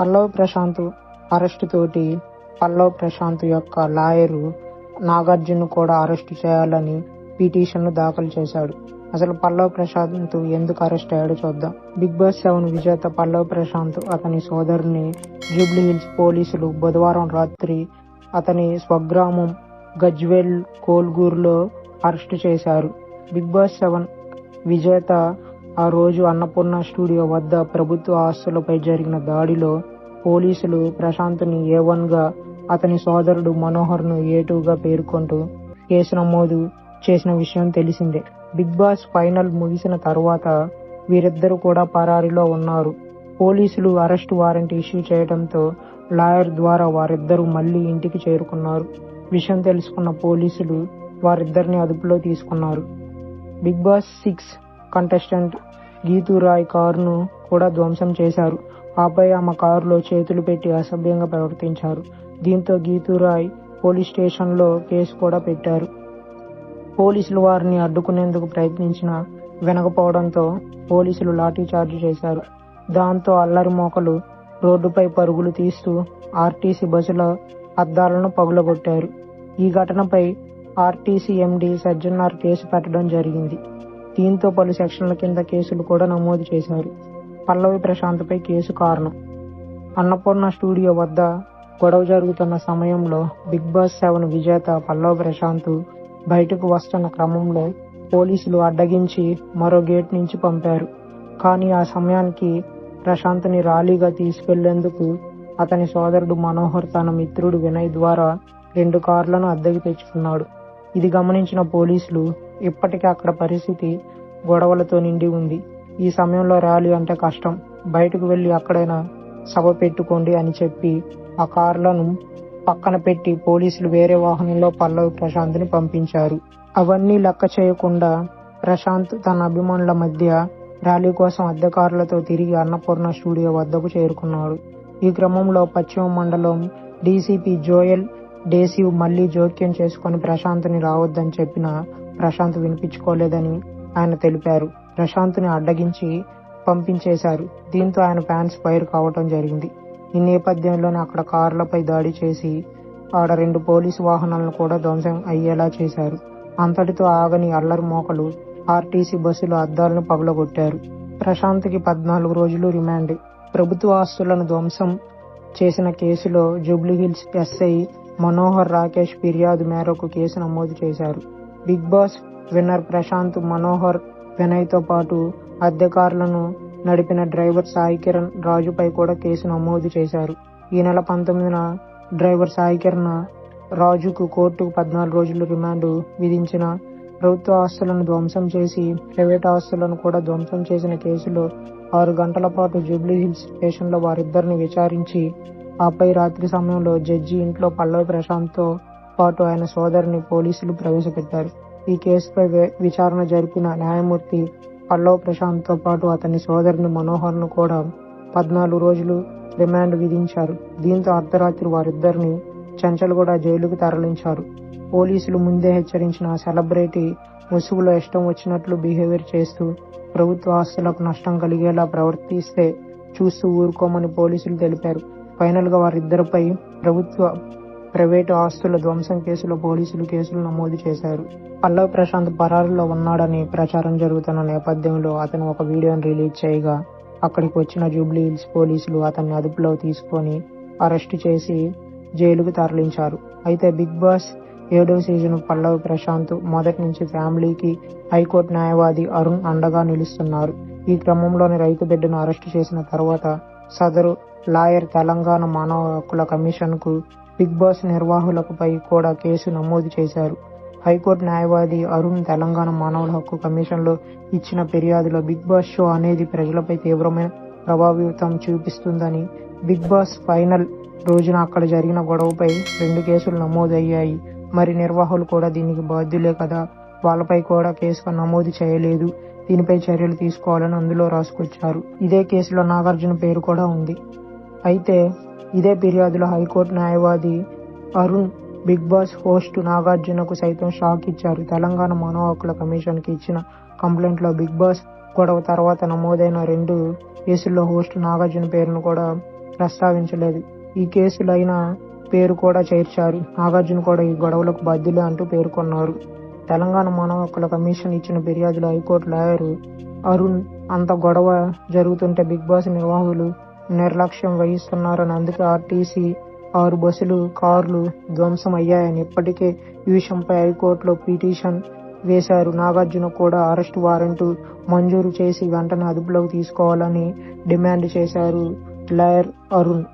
Pallavi Prashanth arrest తోటి పల్లవ్ ప్రశాంత్ యొక్క lawyer Nagarjun కూడా అరెస్టు చేయాలని పిటిషన్ను దాఖలు చేశాడు. అసలు పల్లవ్ ప్రశాంత్ ఎందుకు అరెస్ట్ అయ్యాడో చూద్దాం. బిగ్ బాస్ సెవెన్ విజేత పల్లవ్ ప్రశాంత్ అతని సోదరుని జూబ్లీ హిల్స్ పోలీసులు బుధవారం రాత్రి అతని స్వగ్రామం గజ్వెల్ కోల్గూరులో అరెస్టు చేశారు. బిగ్ బాస్ సెవెన్ విజేత ఆ రోజు అన్నపూర్ణ స్టూడియో వద్ద ప్రభుత్వ ఆస్తులపై జరిగిన దాడిలో పోలీసులు ప్రశాంత్ని ఏ గా అతని సోదరుడు మనోహర్ను పేర్కొంటూ కేసు నమోదు చేసిన విషయం తెలిసిందే. బిగ్ బాస్ ఫైనల్ ముగిసిన తర్వాత వీరిద్దరూ కూడా పరారీలో ఉన్నారు. పోలీసులు అరెస్ట్ వారెంట్ ఇష్యూ చేయడంతో లాయర్ ద్వారా వారిద్దరూ మళ్ళీ ఇంటికి చేరుకున్నారు. విషయం తెలుసుకున్న పోలీసులు వారిద్దరిని అదుపులో తీసుకున్నారు. Bigg Boss six contestant Geethu Roy కారును కూడా ధ్వంసం చేశారు. ఆపై ఆమె కారులో చేతులు పెట్టి అసభ్యంగా ప్రవర్తించారు. దీంతో గీతూరాయ్ పోలీస్ స్టేషన్లో కేసు కూడా పెట్టారు. పోలీసులు వారిని అడ్డుకునేందుకు ప్రయత్నించినా వినకపోవడంతో పోలీసులు లాఠీ చార్జ్ చేశారు. దాంతో అల్లరి మోకలు రోడ్డుపై పరుగులు తీస్తూ ఆర్టీసీ బస్సుల అద్దాలను పగులగొట్టారు. ఈ ఘటనపై ఆర్టీసీ ఎండీ సజ్జనార్ కేసు పెట్టడం జరిగింది. దీంతో పలు సెక్షన్ల కింద కేసులు కూడా నమోదు చేశారు. పల్లవి ప్రశాంత్పై కేసు కారణం. అన్నపూర్ణ స్టూడియో వద్ద గొడవ జరుగుతున్న సమయంలో బిగ్ బాస్ సెవెన్ విజేత పల్లవ్ ప్రశాంత్ బయటకు వస్తున్న క్రమంలో పోలీసులు అడ్డగించి మరో గేట్ నుంచి పంపారు. కానీ ఆ సమయానికి ప్రశాంత్ని ర్యాలీగా తీసుకెళ్ళేందుకు అతని సోదరుడు మనోహర్ తన మిత్రుడు వినయ్ ద్వారా రెండు కార్లను అద్దెకి తెచ్చుకున్నాడు. ఇది గమనించిన పోలీసులు ఇప్పటికీ అక్కడ పరిస్థితి గొడవలతో నిండి ఉంది. ఈ సమయంలో ర్యాలీ అంటే కష్టం. బయటకు వెళ్ళి అక్కడైనా సభ పెట్టుకోండి అని చెప్పి ఆ కార్లను పక్కన పెట్టి పోలీసులు వేరే వాహనంలో పల్లవి ప్రశాంత్ని పంపించారు. అవన్నీ లెక్క చేయకుండా ప్రశాంత్ తన అభిమానుల మధ్య ర్యాలీ కోసం అద్దె కార్లతో తిరిగి అన్నపూర్ణ స్టూడియో వద్దకు చేరుకున్నాడు. ఈ క్రమంలో పశ్చిమ మండలం డీసీపీ జోయల్ డేసివ్ మళ్ళీ జోక్యం చేసుకుని ప్రశాంత్ని రావద్దని చెప్పినా ప్రశాంత్ వినిపించుకోలేదని ఆయన తెలిపారు. ప్రశాంత్ని అడ్డగించి పంపించేశారు. దీంతో ఆయన ఫ్యాన్స్ ఫైర్ కావటం జరిగింది. ఈ నేపథ్యంలోనే అక్కడ కార్లపై దాడి చేసి ఆడ రెండు పోలీసు వాహనాలను కూడా ధ్వంసం అయ్యేలా చేశారు. అంతటితో ఆగని అల్లరి మోకలు ఆర్టీసీ బస్సుల అద్దాలను పగలగొట్టారు. ప్రశాంత్కి పద్నాలుగు రోజులు రిమాండ్. ప్రభుత్వ ఆస్తులను ధ్వంసం చేసిన కేసులో జూబ్లీహిల్స్ ఎస్ఐ మనోహర్ రాకేష్ ఫిర్యాదు మేరకు కేసు నమోదు చేశారు. Bigg Boss winner Prashanth Manohar వినయ్తో పాటు అద్దె కార్లను నడిపిన డ్రైవర్ సాయి కిరణ్ రాజుపై కూడా కేసు నమోదు చేశారు. ఈ నెల పంతొమ్మిదిన డ్రైవర్ సాయి కిరణ్ రాజుకు కోర్టుకు పద్నాలుగు రోజులు రిమాండ్ విధించిన ప్రభుత్వ ఆస్తులను ధ్వంసం చేసి ప్రైవేట్ ఆస్తులను కూడా ధ్వంసం చేసిన కేసులో ఆరు గంటల పాటు జూబ్లీ హిల్స్ స్టేషన్లో వారిద్దరిని విచారించి ఆపై రాత్రి సమయంలో జడ్జి ఇంట్లో పల్లవి ప్రశాంత్తో పాటు ఆయన సోదరిని పోలీసులు ప్రవేశపెట్టారు. ఈ కేసుపై విచారణ జరిపిన న్యాయమూర్తి పల్లవ్ ప్రశాంత్తో పాటు అతని సోదరుని మనోహర్ను కూడా పద్నాలుగు రోజులు రిమాండ్ విధించారు. దీంతో అర్ధరాత్రి వారిద్దరిని చెంచల్గూడ జైలుకు తరలించారు. పోలీసులు ముందే హెచ్చరించిన సెలబ్రిటీ ముసుగులో ఇష్టం వచ్చినట్లు బిహేవియర్ చేస్తూ ప్రభుత్వ ఆస్తులకు నష్టం కలిగేలా ప్రవర్తిస్తే చూస్తూ ఊరుకోమని పోలీసులు తెలిపారు. ఫైనల్గా వారిద్దరిపై ప్రభుత్వ ప్రైవేటు ఆస్తుల ధ్వంసం కేసులో పోలీసులు కేసులు నమోదు చేశారు. పల్లవ్ ప్రశాంత్ పరారులో ఉన్నాడని ప్రచారం జరుగుతున్న నేపథ్యంలో అతను ఒక వీడియోను రిలీజ్ చేయగా అక్కడికి వచ్చిన జూబ్లీ హిల్స్ పోలీసులు అతన్ని అదుపులో తీసుకొని అరెస్టు చేసి జైలుకు తరలించారు. అయితే బిగ్ బాస్ ఏడో సీజన్ పల్లవ్ ప్రశాంత్ మొదటి నుంచి ఫ్యామిలీకి హైకోర్టు న్యాయవాది అరుణ్ అండగా నిలుస్తున్నారు. ఈ క్రమంలోనే రైతు బిడ్డను అరెస్టు చేసిన తర్వాత సదరు లాయర్ తెలంగాణ మానవ హక్కుల కమిషన్కు బిగ్ బాస్ నిర్వాహకులపై కూడా కేసు నమోదు చేశారు. హైకోర్టు న్యాయవాది అరుణ్ తెలంగాణ మానవుల హక్కు కమిషన్లో ఇచ్చిన ఫిర్యాదులో బిగ్ బాస్ షో అనేది ప్రజలపై తీవ్రమైన ప్రభావితం చూపిస్తుందని బిగ్ బాస్ ఫైనల్ రోజున అక్కడ జరిగిన గొడవపై రెండు కేసులు నమోదయ్యాయి. మరి నిర్వాహకులు కూడా దీనికి బాధ్యులే కదా? వాళ్ళపై కూడా కేసు నమోదు చేయలేదు. దీనిపై చర్యలు తీసుకోవాలని అందులో రాసుకొచ్చారు. ఇదే కేసులో నాగార్జున పేరు కూడా ఉంది. అయితే ఇదే ఫిర్యాదులో హైకోర్టు న్యాయవాది అరుణ్ బిగ్ బాస్ హోస్ట్ నాగార్జునకు సైతం షాక్ ఇచ్చారు. తెలంగాణ మానవ హక్కుల కమిషన్కి ఇచ్చిన కంప్లైంట్లో బిగ్ బాస్ గొడవ తర్వాత నమోదైన రెండు కేసుల్లో హోస్ట్ నాగార్జున పేరును కూడా ప్రస్తావించలేదు. ఈ కేసులైన పేరు కూడా చేర్చారు. నాగార్జున కూడా ఈ గొడవలకు బాధ్యులే అంటూ పేర్కొన్నారు. తెలంగాణ మానవ హక్కుల కమిషన్ ఇచ్చిన ఫిర్యాదులో హైకోర్టు లాయరు అరుణ్ అంత గొడవ జరుగుతుంటే బిగ్ బాస్ నిర్వాహకులు నిర్లక్ష్యం వహిస్తున్నారని అందుకే ఆర్టీసీ ఆరు బస్సులు కార్లు ధ్వంసం అయ్యాయని ఇప్పటికే ఈ విషయంపై హైకోర్టులో పిటిషన్ వేశారు. నాగార్జున కూడా అరెస్ట్ వారెంట్ మంజూరు చేసి వెంటనే అదుపులోకి తీసుకోవాలని డిమాండ్ చేశారు లాయర్ అరుణ్.